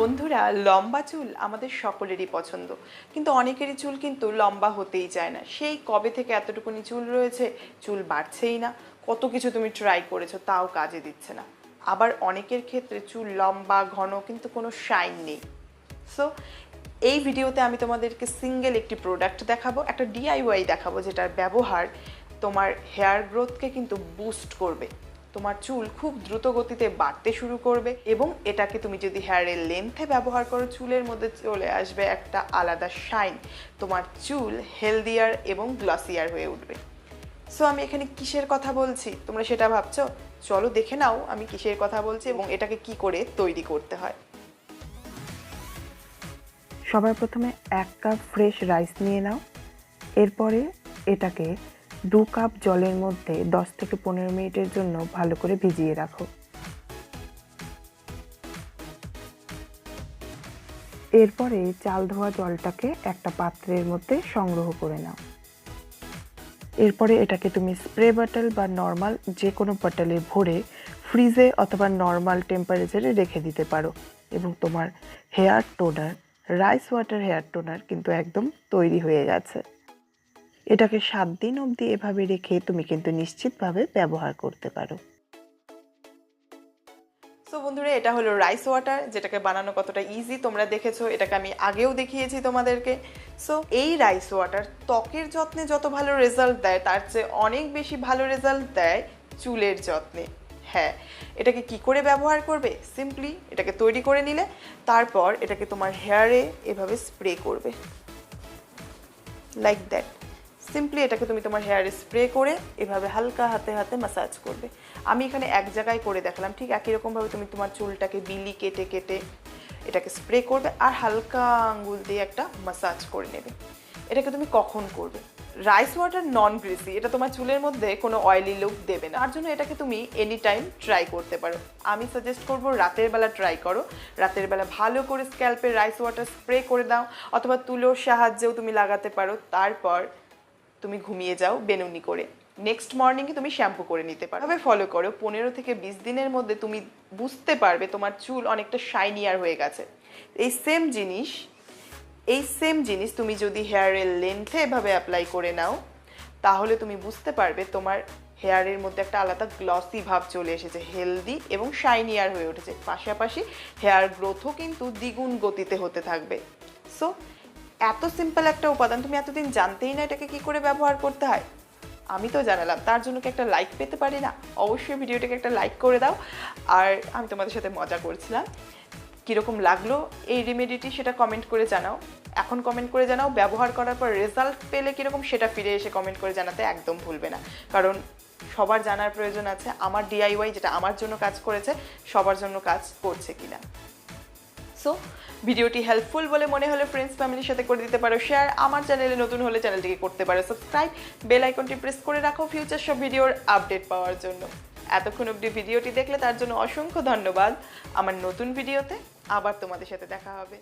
বন্ধুরা, লম্বা চুল আমাদের সকলেরই পছন্দ। কিন্তু অনেকেরই চুল কিন্তু লম্বা হতেই চায় না। সেই কবে থেকে এতটুকুনি চুল রয়েছে, চুল বাড়ছেই না। কত কিছু তুমি ট্রাই করেছ, তাও কাজে দিচ্ছে না। আবার অনেকের ক্ষেত্রে চুল লম্বা, ঘন কিন্তু কোনো শাইন নেই। সো এই ভিডিওতে আমি তোমাদেরকে সিঙ্গেল একটি প্রোডাক্ট দেখাবো, একটা ডিআইওয়াই দেখাবো, যেটার ব্যবহার তোমার হেয়ার গ্রোথকে কিন্তু বুস্ট করবে। তোমার চুল খুব দ্রুত গতিতে বাড়তে শুরু করবে এবং এটাকে তুমি যদি হেয়ারের লেন্থে ব্যবহার করো, চুলের মধ্যে চলে আসবে একটা আলাদা শাইন তোমার চুল হেলদিয়ার এবং গ্লসিয়ার হয়ে উঠবে। সো আমি এখানে কিসের কথা বলছি? তোমরা সেটা ভাবছ? চলো দেখে নাও আমি কিসের কথা বলছি এবং এটাকে কি করে তৈরি করতে হয়। সবার প্রথমে এক কাপ ফ্রেশ রাইস নিয়ে নাও। এরপরে এটাকে দু কাপ জলের মধ্যে দশ থেকে পনেরো মিনিটের জন্য ভালো করে ভিজিয়ে রাখো। এরপরে চাল ধোয়া জলটাকে একটা পাত্রের মধ্যে সংগ্রহ করে নাও। এরপরে এটাকে তুমি স্প্রে বটল বা নর্মাল যে কোনো বটলে ভরে ফ্রিজে অথবা নর্মাল টেম্পারেচারে রেখে দিতে পারো এবং তোমার hair toner, rice water hair toner কিন্তু একদম তৈরি হয়ে গেছে। এটাকে সাত দিন অবধি এভাবে রেখে তুমি কিন্তু নিশ্চিতভাবে ব্যবহার করতে পারো। সো বন্ধুরা, এটা হলো রাইস ওয়াটার যেটাকে বানানো কতটা ইজি তোমরা দেখেছ, এটাকে আমি আগেও দেখিয়েছি তোমাদেরকে। সো এই রাইস ওয়াটার ত্বকের যত্নে যত ভালো রেজাল্ট দেয়, তার চেয়ে অনেক বেশি ভালো রেজাল্ট দেয় চুলের যত্নে। হ্যাঁ এটাকে কি করে ব্যবহার করবে? সিম্পলি এটাকে তৈরি করে নিলে, তারপর এটাকে তোমার হেয়ারে এভাবে স্প্রে করবে। লাইক দ্যাট সিম্পলি এটাকে তুমি তোমার হেয়ারে স্প্রে করে এভাবে হালকা হাতে হাতে মাসাজ করবে। আমি এখানে এক জায়গায় করে দেখালাম, ঠিক একই রকমভাবে তুমি তোমার চুলটাকে বিলি কেটে কেটে এটাকে স্প্রে করবে আর হালকা আঙ্গুল দিয়ে একটা মাসাজ করে নেবে। এটাকে তুমি কখন করবে? রাইস ওয়াটার নন গ্রিসি এটা তোমার চুলের মধ্যে কোনো অয়েলি লুক দেবে না। তার জন্য এটাকে তুমি এনি টাইম ট্রাই করতে পারো। আমি সাজেস্ট করব রাতের বেলা ট্রাই করো। রাতের বেলা ভালো করে স্ক্যাল্পে রাইস ওয়াটার স্প্রে করে দাও, অথবা তুলোর সাহায্যেও তুমি লাগাতে পারো। তারপর তুমি ঘুমিয়ে যাও বেনুনি করে। নেক্সট মর্নিংয়ে তুমি শ্যাম্পু করে নিতে পারো। তবে ফলো করো। পনেরো থেকে বিশ দিনের মধ্যে তুমি বুঝতে পারবে তোমার চুল অনেকটা শাইনিয়ার হয়ে গেছে। এই সেম জিনিস, এই সেম জিনিস তুমি যদি হেয়ারের লেন্থে এভাবে অ্যাপ্লাই করে নাও, তাহলে তুমি বুঝতে পারবে তোমার হেয়ারের মধ্যে একটা আলাদা গ্লসি ভাব চলে এসেছে হেলদি এবং শাইনিয়ার হয়ে উঠেছে। পাশাপাশি হেয়ার গ্রোথও কিন্তু দ্বিগুণ গতিতে হতে থাকবে। সো এত সিম্পল একটা উপাদান তুমি এতদিন জানতেই না এটাকে কি করে ব্যবহার করতে হয়। আমি তো জানালাম, তার জন্য কি একটা লাইক পেতে পারি না? অবশ্যই ভিডিওটাকে একটা লাইক করে দাও। আর আমি তোমাদের সাথে মজা করছিলাম। কীরকম লাগল এই রেমেডিটি সেটা কমেন্ট করে জানাও। এখন কমেন্ট করে জানাও, ব্যবহার করার পর রেজাল্ট পেলে কীরকম সেটা ফিরে এসে কমেন্ট করে জানাতে একদম ভুলবে না। কারণ সবার জানার প্রয়োজন আছে, আমার ডিআইওয়াই যেটা আমার জন্য কাজ করেছে, সবার জন্য কাজ করছে কিনা। সো ভিডিওটি হেল্পফুল বলে মনে হলে ফ্রেন্ডস ফ্যামিলির সাথে করে দিতে পারো। শেয়ার আমার চ্যানেলে নতুন হলে চ্যানেলটিকে করতে পারো। সাবস্ক্রাইব বেল আইকনটি প্রেস করে রাখো ফিউচার সব ভিডিওর আপডেট পাওয়ার জন্য। এতক্ষণ অব্দি ভিডিওটি দেখলে তার জন্য অসংখ্য ধন্যবাদ। আমার নতুন ভিডিওতে আবার তোমাদের সাথে দেখা হবে।